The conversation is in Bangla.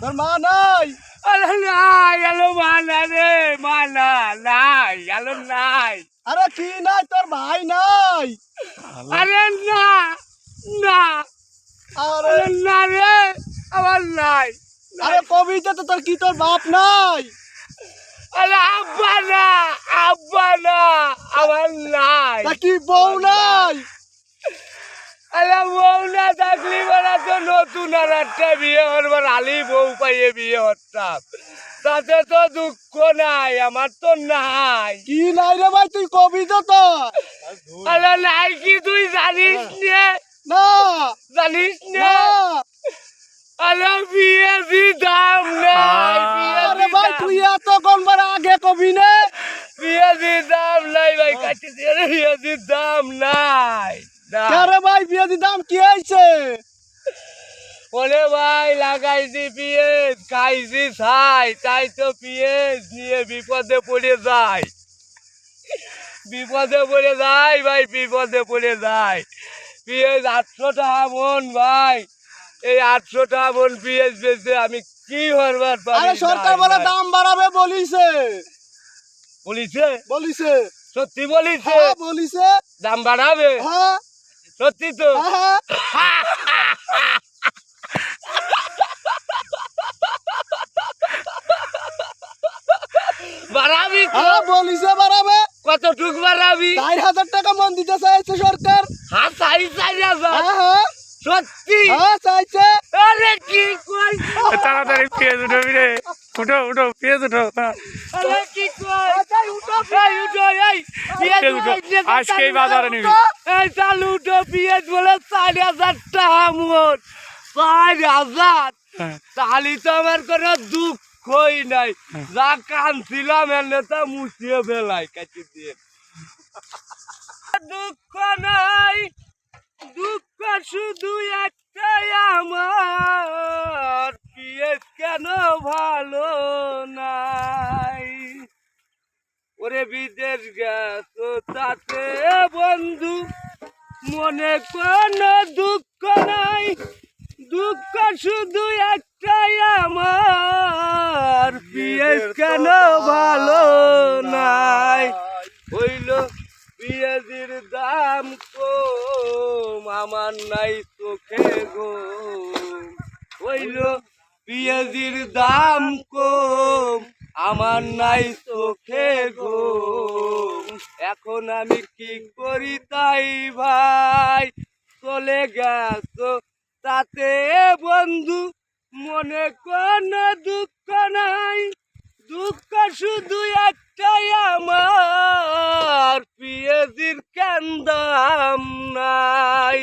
তোর মা নাই? আরে নাই আলো মানা রে মানা নাই আলো নাই। আরে কি নাই? তোর ভাই নাই। আরে না না। আরে আরে না রে আমার নাই আরে কবিতে তো তোর কি তোর বাপ নাই? আরে আব্বা না আব্বা না আমার নাই তা কি বউ নাই? আরে বউ না থাকলি বেড়া তো নতুন আর একটা বিয়ে করবার আলি বউ পাইয়ে বিয়ে তাতে তো দুঃখ নাই আমার তো নাই। কি নাই রে ভাই তুই কবি তো তোর আরে নাই কি তুই জানিস নে। না? জানিস নে? বিয়ে দি দাম নাই বিয়ে আরে ভাই তুই এত কোনবার আগে কবি নে। বিয়ে দি দাম নাই ভাই কাটি দিয়ে রে, বিয়ে দি দাম নাই। আরে ভাই দি দাম কি হয়েছে? ওরে ভাই লাগাইছি পিএস খাইছি ছাই তাই তো পিএস নিয়ে বিপদে পড়ে যায় বিপদে পড়ে যায় ভাই বিপদে পড়ে যায় পিএস আটশো টাকা মন ভাই এই আটশো টাকা মন পিএস বেচে আমি কি করবার আরে সরকার বলে দাম বাড়াবে বলিছে। বলিছে? বলিছে। সত্যি বলিছে? হ্যাঁ বলিছে। দাম বাড়াবে? হ্যাঁ। সত্যি তো? বাড়াবি বলিস হ্যাঁ বলিছে বাড়াবে। কতটুক বাড়াবি? চার হাজার টাকা মন দিতে চাইছে সরকার। হ্যাঁ চাই চাই হ্যাঁ হ্যাঁ। সত্যি হ্যাঁ চাইছে আরে কি কই তাড়াতাড়ি পেঁয়াজ উঠবি রে উঠো উঠো পেঁয়াজ উঠো আরে কি কই এই উঠো এই উঠো এই পিয়াজ এই উঠো। আজকেই বাজারে নিবি। এই চালু উঠো পিয়াজ বলে চার হাজার টাকা মোট। চার হাজার? তাহলে তো আমার কোনো দুঃখই নাই। যা কানছিলাম এনে তা মুছিয়ে ফেলাই কাটি দিয়ে। দুঃখ নাই। দুঃখ শুধু একটাই আমার। পিএস কেন ভালো নাই ওরে বিদেশ গেছ তাতে বন্ধু মনে কোনো দুঃখ নাই। দুঃখ শুধু একটাই আমার পিএস কেন ভালো নাই? হইল পেঁয়াজির দাম কম আমার নাই চোখে গো হইল পেঁয়াজির দাম কম আমার নাই চোখে গো এখন আমি কি করি তাই ভাই? চলে গেছো তাতে বন্ধু, মনে কোনো দুঃখ নাই। দুঃখ শুধু একটাই আমার পিএজির কেন নাই?